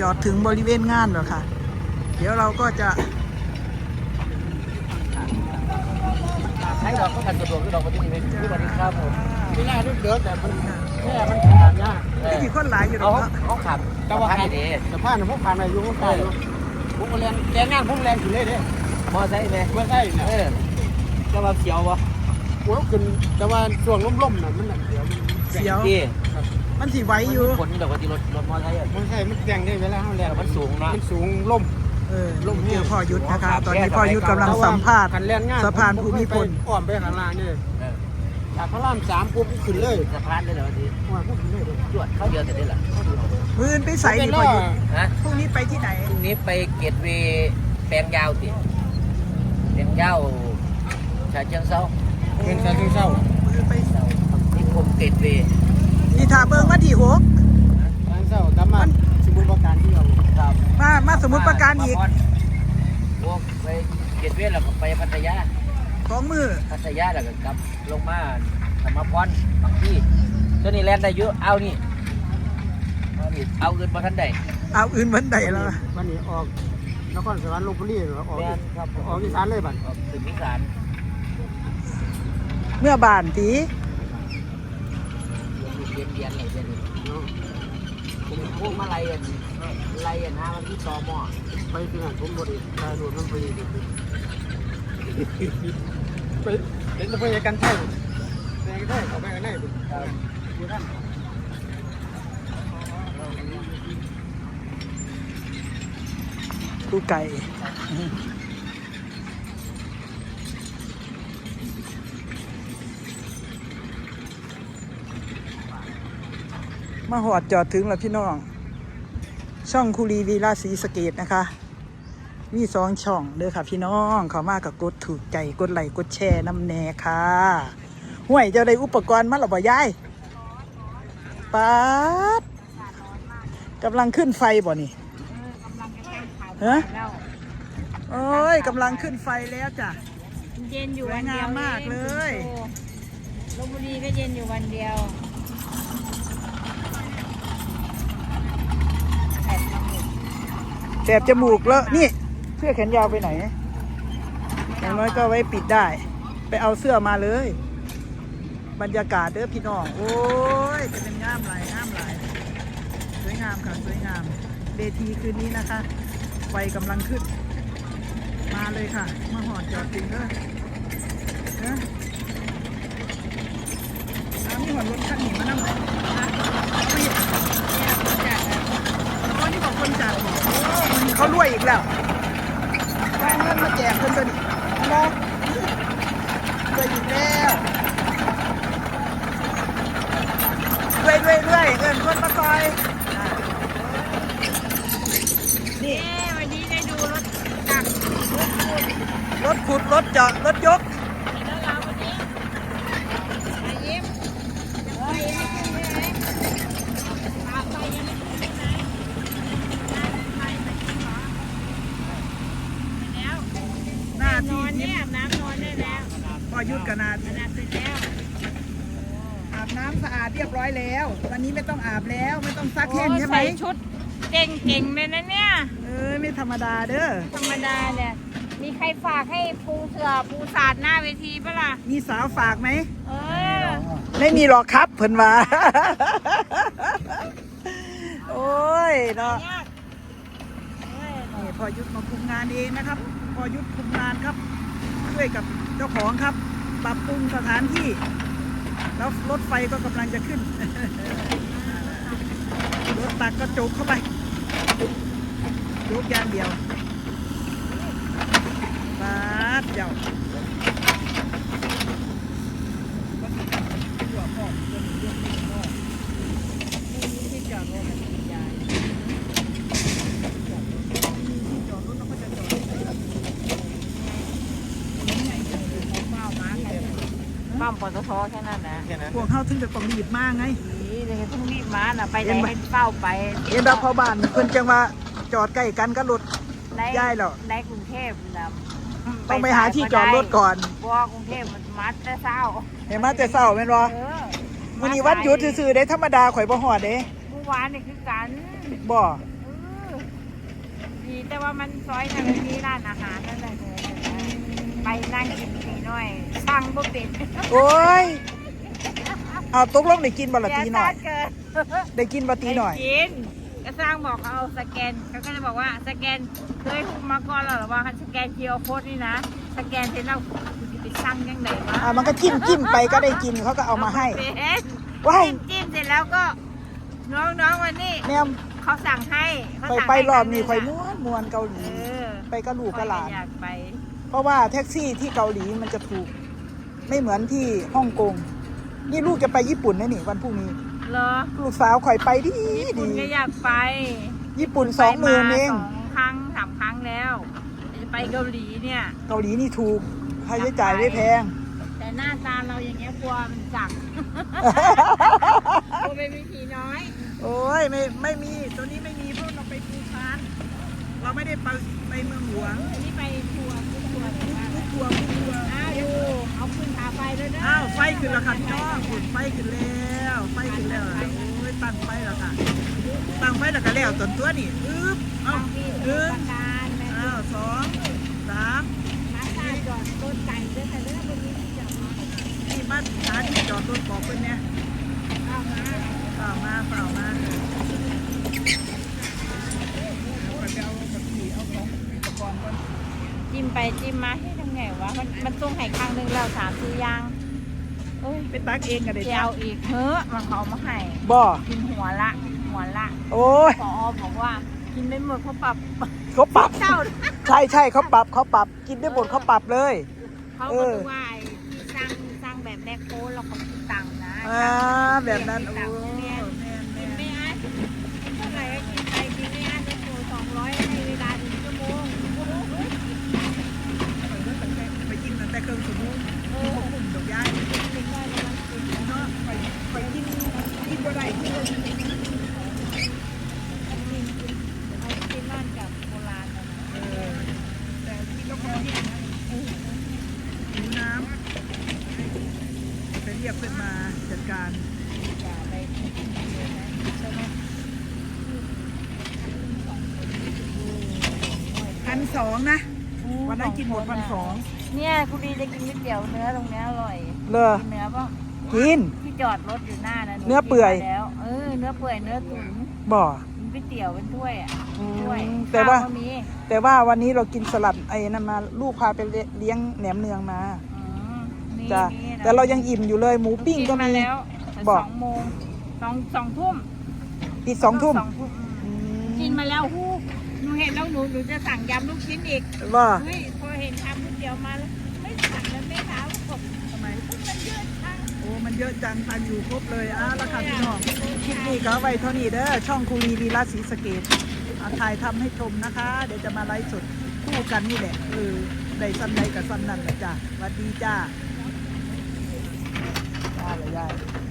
จอดถึงบริเวณงานแล้วค่ะ เดี๋ยวเราก็จะใช้ดอกก็กันสะดวกที่ดอกปฏิทินที่วันนี้ครับผมไม่น่าเดือดแต่มันแค่มันขนาดนี้ไม่กี่คนหลายอยู่หรเขาอกเนาะเขาขับแต่ว่าพันดีสะพานพวกผ่านมาอยู่ข้างใต้ผมก็แรงแรงงานผมแรงอยู่เลยเนี่ยมอไซค์ไหมเมื่อใช่เนี่ยเออจะมาเขียววะหัวขึ้นแต่ว่าช่วงล่มๆน่ะมันเดี๋ยวเสียวที่ มันสีไว้อยู่ คนนี่ดอกปฏิรถรถมอไซค์อะมันใช่มันแรงได้เวลาเขาแรงมันสูงเนาะมันสูงล่มเออลงเจอพ่อยุทธนะคะ ตอนนี้พ่อยุทธกำลังสัมภาษณ์คันแรงงานสะพานภูมิพลอ้อมไปข้างล่างนี่เออจากพระรามสามปุ๊บขึ้นเลยสะพานได้เหรอทีว่าปุ๊บขึ้นเลยจวดเข้าเดียวแต่ได้เหรอมือนไปใส่นี่พ่อยุทธฮะพรุ่งนี้ไปที่ไหนพรุ่งนี้ไปเกตเวย์แปลงยาวติแปลงยาวชาเชิงเซาเป็นชาเศร้ามือไปนิคมเกตเวย์ นี่ถาเบิงมาที่หกชาเศร้ากลับมาสมุนประการที่เราครับมามาสมุดประการอีกพวกไปเกตเวย์แล้วก็ไปพัทยาสองมือพัทยาแล้วก็กลับลงมาธรรมพรบางที่ตัวนี้แลนได้เยอะเอานี่เอานี่เอาเงินมาทันใดเอาอื่นวันใดแล้ววันนี้ออกนครสวรรค์ลพบุรีออกแม่นครับออกอีสานเลยบัดออกถึงนิสานเมื่อบานตี เรียนเรียนอะไรเรียนผมพวกมาไล่กันไล่กันหามันที่ตอหม้อไปที่นั่นผมบริตายโดนมันไปไปเล่นไปกันใช่ไปกันใช่เขาไปกันได้อยู่ท่นกูไก่ มาหอดจอดถึงแล้วพี่น้อง ช่องคูรีวีราศีสะเกตนะคะ มีสองช่องเด้อค่ะพี่น้องเขามากับกดถูกใจกดไลค์กดแชร์น้ำแน่ค่ะห่วยเจ้าได้อุปกรณ์มาหรอบ่ยายป๊าดกำลังขึ้นไฟบ่นี่ฮะโอ้ยกำลังขึ้นไฟแล้วจ้ะ เย็นอยู่วันเดียวสวยงามมากเลยลบบุรีก็เย็นอยู่วันเดียวแอบมาหมด แสบจมูกแล้วนี่เสื้อแขนยาวไปไหนอย่างน้อยก็ไว้ปิดได้ ไปเอาเสื้อมาเลย บรรยากาศเด้อพี่น้องโอ้ยจะเป็นงามหลายงามหลายสวยงามค่ะสวยงามเวทีคืนนี้นะคะไฟกำลังขึ้น มาเลยค่ะ มาหอดจอดจริงเด้อเด้อเอานี่หอดรถคันนี้มานั่งไหนไม่เห็นอ๋อนี่บอกคนจัดบอกโอ้มันนี้ เขารวยอีกแล้วได้เงินมาแจกเพิ่นตัวนี้เอาละรวยอีกแล้วรวยรวยรวยเงินคนมาคอยอ่านี่เอ๊ะวันนี้ได้ดูรถตักรถขุดรถขุดรถเจาะรถยก เห็นแล้วเราวันนี้มายิ้มจะไปไม่ขึ้นใช่ไหมตามไปยังไม่ขึ้นใช่ไหมไปไปขึ้นเหรอไปแล้ว หน้าน ที่ อนเนี่ยอาบน้ำนอนได้แล้ว พอยุดกันนาขนาดเสร็จแล้ว อาบน้ำสะอาดเรียบร้อยแล้ว วันนี้ไม่ต้องอาบแล้วไม่ต้องซักโอ้แห้งใช่ไหมใส่ชุดเก่งๆเลยนะเนี่ยเอ้ยไม่ธรรมดาเด้อธรรมดาเนี่ยมีใครฝากให้ปูเสือปูสาดหน้าเวทีปะล่ะมีสาวฝากไหมเออไม่มีหรอกครับเพิ่นว่าโอ้ยเนาะยากเอ้ยนี่พอยุทธมาคุมงานเองนะครับพอยุทธคุมงานครับช่วยกับเจ้าของครับ ปรับปรุงสถานที่ แล้วรถไฟก็กำลังจะขึ้น รถตักก็จุกเข้าไปจุกยางเดียวบาดเจ้าที่จอดรถมันมียายที่จอดรถแล้วก็จะจอด ปั๊มปตทแค่นั้นนะแค่นั้นพวกเขาถึงจะต้องรีบมากไงนี่เลยต้องรีบมาน่ะไปไหนให้เฝ้าไปเอ็นดาพอบ้านเพิ่นจังว่าจอดใกล้กันก็รถในย้ายแล้วในกรุงเทพนะต้องไปหาที่จอดรถก่อนเพราะว่ากรุงเทพมันมัดแต่เศร้าเห็นมาแต่เช้าแม่นบ่เออมื้อนี้วันหยุดซื่อๆได้ธรรมดาข่อยบ่ฮอดเด้เมื่อวานนี่คือกันบ่เออมีแต่ว่ามันซอยทางมันมีร้านอาหารนั่นแหละเลย ไปนั่งกินทีหน่อยสั่งบ่เป็นโอ้ยเอาตกลงได้กินบ่ละตีหน่อย เกินได้กินบ่ตีหน่อยได้กินก็สร้างบอกเขาเอาสแกนเขาก็เลยบอกว่าสแกนเคยหุบมาก่อนแล้วหรอว่าสแกนเคียวโคดนี่นะ สแกนเสร็จแล้วคุณจะไปสั่งยังไงวะอ่ามันก็จิ้มจิ้มไปก็ได้กินเขาก็เอามาให้เป็นว้ายจิ้มจิ้มเสร็จแล้วก็ น้องๆวันนี้แนมเขาสั่งให้เขาไปสั่งไปให้รอบนี้คข่อยงม้วนมวนเกาหเอลีอไปกับลูกกับหลาน ข้อยอยากไป เพราะว่าแท็กซี่ที่เกาหลีมันจะถูก ไม่เหมือนที่ฮ่องกง นี่ลูกจะไปญี่ปุ่นนะนี่วันพรุ่งนี้ เหรอลูกสาวข่อยไปดีญี่ปุ่นดีก็อยากไปญี่ปุ่นสองหมื่นเอง ไปมาสองครั้งสามครั้งแล้วจะไปเกาหลีเนี่ย เกาหลีนี่ถูกค่าใช้จ่ายไม่แพง แต่หน้าตาเราอย่างเงี้ยกลัวมันจังกลัวเป็นวิธีน้อย โอ้ยไม่ไม่มีตัวนี้ไม่มีเพราะเราไปปูซานเราไม่ได้ไปไปเมืองหลวงอันนี้ไปทัวร์ ขึ้นแล้วค่ะพี่น้องขุนไฟขึ้นแล้วไฟขึ้นแล้วโอ้ยตั้งไฟแล้วค่ะตั้งไฟแล้วก็แล้วต้นตัวนี่อึ๊บเอ้าบางทีหนึ่งประการแม่อ้าวสองสามมาตาจอดต้นไก่ด้วยแต่เรื่องวันนี้ที่จอดมานี่บ้านหาที่จอดรถบอกเพื่อนเนี่ยเอามาเปล่ามาเปล่ามาเอาไปเอาบัตรขี่เอาของอุปกรณ์ก่อนจิ้มไปจิ้มมาให้ทำไงวะมันมันต้องให้ครั้งหนึ่งแล้วสามสี่อย่าง เอ้ยไปตักเองกันเลยจะเอาอีกเฮ้อะมันเขาเอามาให้บ่กินหัวละ หัวละโอ้ยพอบอกว่ากินไม่หมดเขาปรับเขาปรับเจ้าใช่ใช่เขาปรับเขาปรับกินได้หมดเขาปรับเลยเขาเอก็อดูว่าไอ้ที่สร้างสร้างแบบแม่โค้ดเราเขาคิดตังค์นะอ่าแบบนั้นโอ้ ตังค์ แม่ เนี่ย นแม่น กินไม่อั้นเท่าไหร่ก็กินไปกินไม่อั้นก็โสองร้อยในเวลาหนึ่งชั่วโมงโอ้โห ไปกินตั้งแต่เครื่องสมุน เอ ที่ อ พวกกลุ่มดอกย้าย กินได้ประมาณสิบ เนาะไปไปกินกินบ่ได้กินบ่ได้ กินกินเอากินบ้านกับโบราณนะ เออแต่กินแล้วคอแห้งนะหิวน้ำไปเรียกเพื่อนมาจัดการอย่าไปกินเยอะนะใช่ไหมพันสองนะ วันนั้นกินหมดพันสองเนี่ยคุณดีจะกินก๋วยเตี๋ยวเนื้อตรงเนี้ยอร่อยเลอกินเนื้อป่ะกินที่จอดรถอยู่หน้านะหเนื้อเปื่อยกินมาแล้วเออเนื้อเปื่อยเนื้อตุ๋นบ่กินก๋วยเตี๋ยวเป็นถ้วยอะอืมถ้วยแต่ว่าข้ก็มีแต่ว่าวันนี้เรากินสลัดไอ้นั่นมาลูกพาไปเลี้ยงแหนมเนืองมาอืมมี จ้ะมีนะแต่เรายังอิ่มอยู่เลยหมูปิ้งก็นมามีแล้วแต่บอกสองโมงสองสองทุ่มอีกสองทุ่มสองทุ่มอืมอืมกินมาแล้วหูหนูเห็นแล้วหนูหนูจะสั่งยำลูกชิ้นอีกว่าเฮ้ยพอเห็นทำก๋วยเตี๋ยวมาแล้วไม่สั่งแล้วไม่ถามบอกทำไมมันเยอะจังโอ้มันเยอะจังตันอยู่ครบเลยอะแล้วค่ะพี่น้องคลิปนี้ก็เอาไว้เท่านี้เด้อช่องคูรีวีราศีสะเกตอาถ่ายทำให้ชมนะคะ เดี๋ยวจะมาไลฟ์สดคู่กันนี่แหละเออได้ซ้ำใดกับซ้ำนั่นแหละจ้ะสวัสดีจ้า จ้าเลยยาย